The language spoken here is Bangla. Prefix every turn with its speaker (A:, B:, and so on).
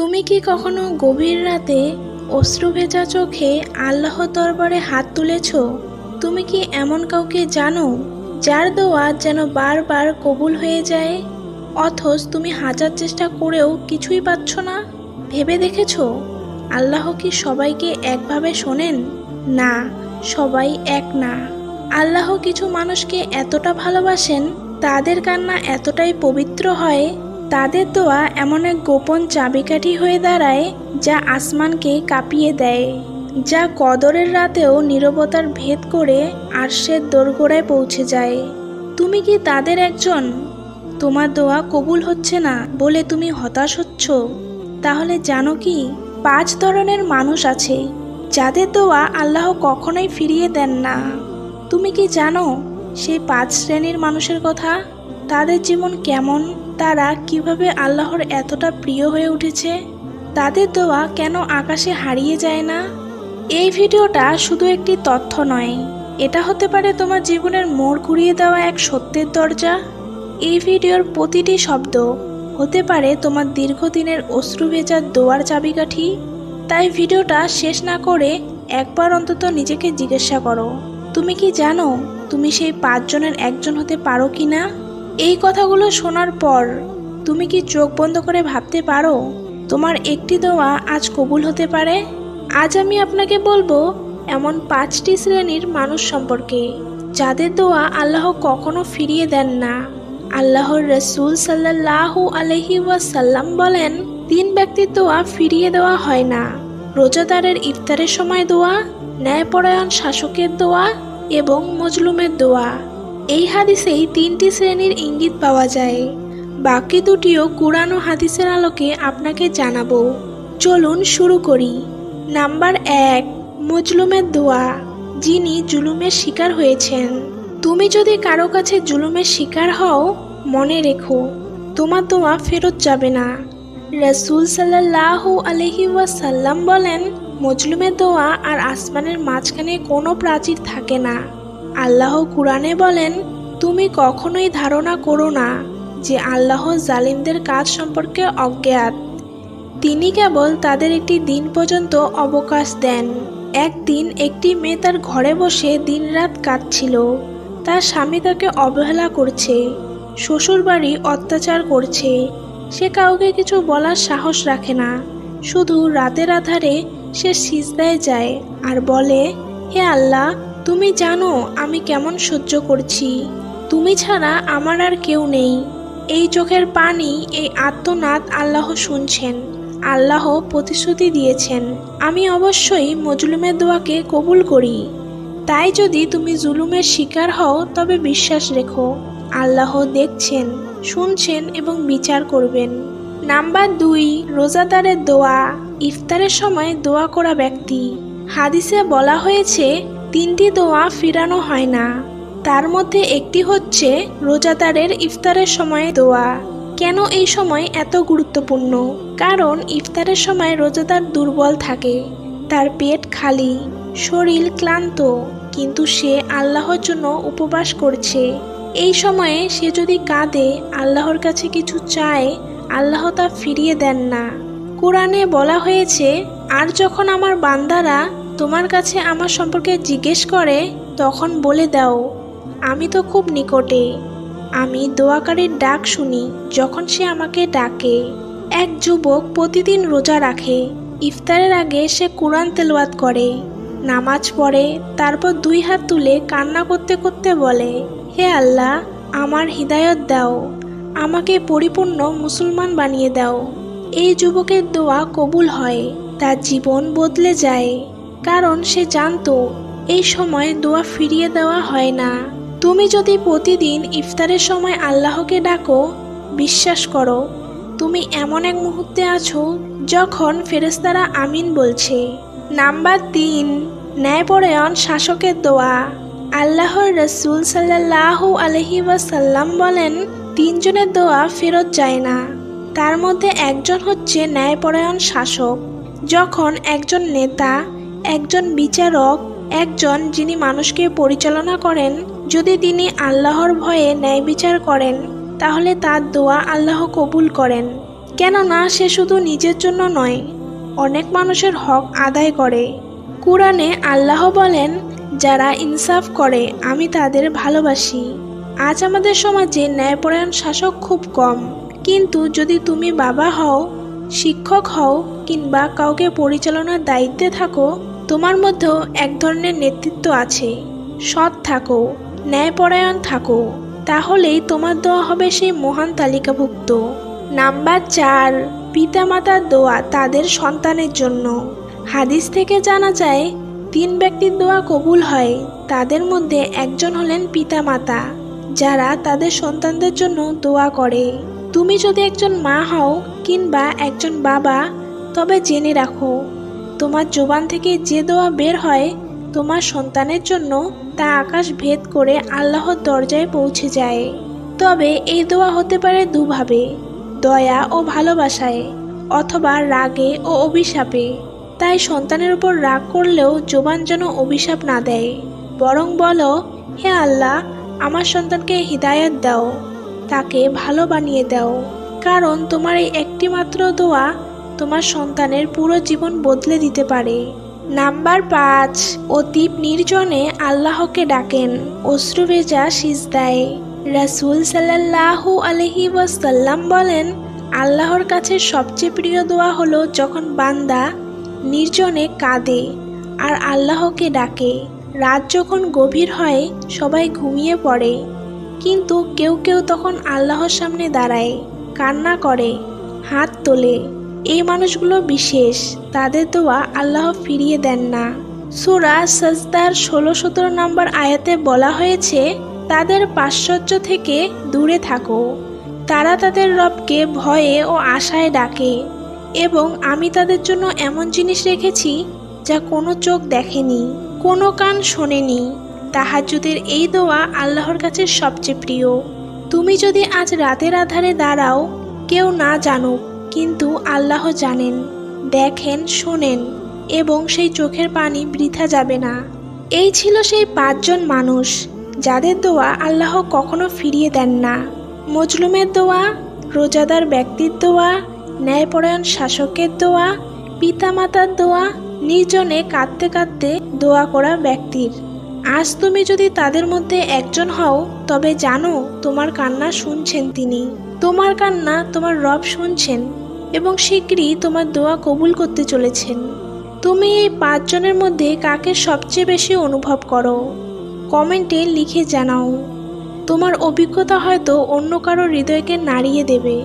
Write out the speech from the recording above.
A: তুমি কি কখনো গভীর রাতে অশ্রু ভেজা চোখে আল্লাহ দরবারে হাত তুলেছ? তুমি কি এমন কাউকে জানো যার দোয়া যেন বারবার কবুল হয়ে যায়? অথচ তুমি হাজার চেষ্টা করেও কিছুই পাচ্ছ না। ভেবে দেখেছ? আল্লাহ কি সবাইকে একভাবে শোনেন? না, সবাই এক না। আল্লাহ কিছু মানুষকে এতটা ভালোবাসেন, তাদের কান্না এতটাই পবিত্র হয় তাদের দোয়া এমন এক গোপন চাবিকাঠি হয়ে দাঁড়ায়, যা আসমানকে কাঁপিয়ে দেয়, যা কদরের রাতেও নীরবতার ভেদ করে আরশের দোরগোড়ায় পৌঁছে যায়। তুমি কি তাদের একজন? তোমার দোয়া কবুল হচ্ছে না বলে তুমি হতাশ হচ্ছ? তাহলে জানো কি, পাঁচ ধরনের মানুষ আছে, যাদের দোয়া আল্লাহ কখনোই ফিরিয়ে দেন না। তুমি কি জানো, সেই পাঁচ শ্রেণির মানুষের কথা? তাদের জীবন কেমন, তারা কীভাবে আল্লাহর এতটা প্রিয় হয়ে উঠেছে, তাদের দোয়া কেন আকাশে হারিয়ে যায় না? এই ভিডিওটা শুধু একটি তথ্য নয়, এটা হতে পারে তোমার জীবনের মোড় ঘুরিয়ে দেওয়া এক সত্যের দরজা। এই ভিডিওর প্রতিটি শব্দ হতে পারে তোমার দীর্ঘদিনের অশ্রু ভেজার দোয়ার চাবিকাঠি, তাই ভিডিওটা শেষ না করে একবার অন্তত নিজেকে জিজ্ঞাসা করো, তুমি কি জানো তুমি সেই পাঁচজনের একজন হতে পারো কি না এই কথাগুলো শোনার পর তুমি কি চোখ বন্ধ করে ভাবতে পারো? তোমার একটি দোয়া আজ কবুল হতে পারে? আজ আমি আপনাকে বলব, এমন পাঁচটি শ্রেণির মানুষ সম্পর্কে, যাদের দোয়া আল্লাহ কখনো ফিরিয়ে দেন না। আল্লাহর রসুল সাল্লাহু আলহি ওয়াসাল্লাম বলেন, তিন ব্যক্তির দোয়া ফিরিয়ে দেওয়া হয় না। রোজাদারের ইফতারের সময় দোয়া, ন্যায়পরায়ণ শাসকের দোয়া এবং মজলুমের দোয়া। এই হাদিসেই তিনটি শ্রেণির ইঙ্গিত পাওয়া যায়। বাকি দুটিও কোরআন ও হাদিসের আলোকে আপনাকে জানাব। চলুন শুরু করি। নাম্বার এক, মজলুমের দোয়া। যিনি জুলুমের শিকার হয়েছেন। তুমি যদি কারও কাছে জুলুমের শিকার হও, মনে রেখো, তোমার দোয়া ফেরত যাবে না। রসুল সাল্লাহ আলহি ওয়াসাল্লাম বলেন, মজলুমের দোয়া আর আসমানের মাঝখানে কোনো প্রাচীর থাকে না। আল্লাহ কুরআনে বলেন, তুমি কখনোই ধারণা করো না যে আল্লাহ জালিমদের কাজ সম্পর্কে অজ্ঞাত। তিনি কেবল তাদের একটি দিন পর্যন্ত অবকাশ দেন। একদিন একটি মেয়ে তার ঘরে বসে দিনরাত কাঁদছিল। তার স্বামী তাকে অবহেলা করছে, শ্বশুরবাড়ি অত্যাচার করছে। সে কাউকে কিছু বলার সাহস রাখে না। শুধু রাতের আধারে সে সিজদায় যায় আর বলে, হে আল্লাহ তুমি জানো আমি কেমন সহ্য করছি। তুমি ছাড়া আমার আর কেউ নেই। এই চোখের পানি, এই আত্মনাদ আল্লাহ শুনছেন। আল্লাহ প্রতিশ্রুতি দিয়েছেন। আমি অবশ্যই মজলুমের দোয়াকে কবুল করি। তাই যদি তুমি জুলুমের শিকার হও, তবে বিশ্বাস রেখো। আল্লাহ দেখছেন, শুনছেন এবং বিচার করবেন। নাম্বার দুই, রোজাদারের দোয়া। ইফতারের সময় দোয়া করা ব্যক্তি। হাদিসে বলা হয়েছে তিনটি দোয়া ফিরানো হয় না। তার মধ্যে একটি হচ্ছে রোজাদারের ইফতারের সময় দোয়া। কেন এই সময় এত গুরুত্বপূর্ণ? কারণ ইফতারের সময় রোজাদার দুর্বল থাকে। তার পেট খালি, শরীর ক্লান্ত, কিন্তু সে আল্লাহর জন্য উপবাস করছে। এই সময়ে সে যদি কাঁদে, আল্লাহর কাছে কিছু চায়, আল্লাহ তা ফিরিয়ে দেন না। কোরআনে বলা হয়েছে, আর যখন আমার বান্দারা তোমার কাছে আমার সম্পর্কে জিজ্ঞেস করে, তখন বলে দাও, আমি তো খুব নিকটে। আমি দোয়াকারীর ডাক শুনি, যখন সে আমাকে ডাকে। এক যুবক প্রতিদিন রোজা রাখে। ইফতারের আগে সে কোরআন তেলোয়াত করে। নামাজ পড়ে, তারপর দুই হাত তুলে কান্না করতে করতে বলে, হে আল্লাহ, আমার হৃদায়ত দাও। আমাকে পরিপূর্ণ মুসলমান বানিয়ে দাও। এই যুবকের দোয়া কবুল হয়। তার জীবন বদলে যায়। কারণ সে জানতো, এই সময় দোয়া ফিরিয়ে দেওয়া হয় না। তুমি যদি প্রতিদিন ইফতারের সময় আল্লাহকে ডাকো, বিশ্বাস করো, তুমি এমন এক মুহূর্তে আছো যখন ফেরেস্তারা আমিন বলছে, নাম্বার তিন, ন্যায়পরায়ণ শাসকের দোয়া। আল্লাহর রসুল সাল্লাহ আলহি ওয়াসাল্লাম বলেন, তিনজনের দোয়া ফেরত যায় না। তার মধ্যে একজন হচ্ছে ন্যায়পরায়ণ শাসক, যখন একজন নেতা একজন বিচারক, একজন যিনি মানুষকে পরিচালনা করেন, যদি তিনি আল্লাহর ভয়ে ন্যায় বিচার করেন, তাহলে তার দোয়া আল্লাহ কবুল করেন। কেননা সে শুধু নিজের জন্য নয়, অনেক মানুষের হক আদায় করে। কুরআনে আল্লাহ বলেন, যারা ইনসাফ করে, আমি তাদের ভালোবাসি। আজ আমাদের সমাজে ন্যায়পরায়ণ শাসক খুব কম। কিন্তু যদি তুমি বাবা হও, শিক্ষক হও, কিংবা কাউকে পরিচালনার দায়িত্বে থাকো তোমার মধ্যেও এক ধরনের নেতৃত্ব আছে। সৎ থাকো, ন্যায়পরায়ণ থাকো, তাহলেই তোমার দোয়া হবে সেই মহান তালিকাভুক্ত। নাম্বার চার, পিতামাতার দোয়া তাদের সন্তানের জন্য। হাদিস থেকে জানা যায়, তিন ব্যক্তির দোয়া কবুল হয়, তাদের মধ্যে একজন হলেন পিতামাতা, যারা তাদের সন্তানদের জন্য দোয়া করে। তুমি যদি একজন মা হও কিংবা একজন বাবা, তবে জেনে রাখো তোমার জোবান থেকে যে দোয়া বের হয়, তোমার সন্তানের জন্য তা আকাশ ভেদ করে আল্লাহর দরজায় পৌঁছে যায়। তবে এই দোয়া হতে পারে দুভাবে, দয়া ও ভালোবাসায়, অথবা রাগে ও অভিশাপে। তাই সন্তানের উপর রাগ করলেও জোবান যেন অভিশাপ না দেয়। বরং বলো, হে আল্লাহ, আমার সন্তানকে হৃদায়ত দাও, তাকে ভালো বানিয়ে দাও। কারণ তোমার এই একটিমাত্র দোয়া তোমার সন্তানের পুরো জীবন বদলে দিতে পারে। নাম্বার পাঁচ, অতি নির্জনে আল্লাহকে ডাকেন। অশ্রু ভেজা সিজদায় রাসুল সাল্লাল্লাহু আলহি ওয়াসাল্লাম বলেন, আল্লাহর কাছে সবচেয়ে প্রিয় দোয়া হলো যখন বান্দা নির্জনে কাঁদে আর আল্লাহকে ডাকে। রাত যখন গভীর হয়, সবাই ঘুমিয়ে পড়ে। কিন্তু কেউ কেউ তখন আল্লাহর সামনে দাঁড়ায়, কান্না করে, হাত তোলে। এই মানুষগুলো বিশেষ, তাদের দোয়া আল্লাহ ফিরিয়ে দেন না। সুরা সাজদার ষোলো সতেরো নম্বর আয়াতে বলা হয়েছে, তাদের পাশ্চর্য থেকে দূরে থাকো। তারা তাদের রবকে ভয়ে ও আশায় ডাকে এবং আমি তাদের জন্য এমন জিনিস রেখেছি যা কোনো চোখ দেখেনি, কোনো কান শোনেনি। তাহাজুদের এই দোয়া আল্লাহর কাছে সবচেয়ে প্রিয়। তুমি যদি আজ রাতের আধারে দাঁড়াও, কেউ না জানুক কিন্তু আল্লাহ জানেন, দেখেন, শোনেন এবং সেই চোখের পানি বৃথা যাবে না। এই ছিল সেই পাঁচজন মানুষ, যাদের দোয়া আল্লাহ কখনো ফিরিয়ে দেন না। মজলুমের দোয়া, রোজাদার ব্যক্তির দোয়া, ন্যায়পরায়ণ শাসকের দোয়া, পিতামাতার দোয়া, নির্জনে কাঁদতে কাঁদতে দোয়া করা ব্যক্তির। আজ তুমি যদি তাদের মধ্যে একজন হও, তবে জানো তোমার কান্না শুনছেন তিনি। তোমার কান্না তোমার রব শুনছেন এবং শীঘ্রই তোমার দোয়া কবুল করতে চলেছেন। তুমি এই পাঁচজনের মধ্যে কাকে সবচেয়ে বেশি অনুভব করো? কমেন্টে লিখে জানাও। তোমার অভিজ্ঞতা হয়তো অন্য কারও হৃদয়কে নাড়িয়ে দেবে।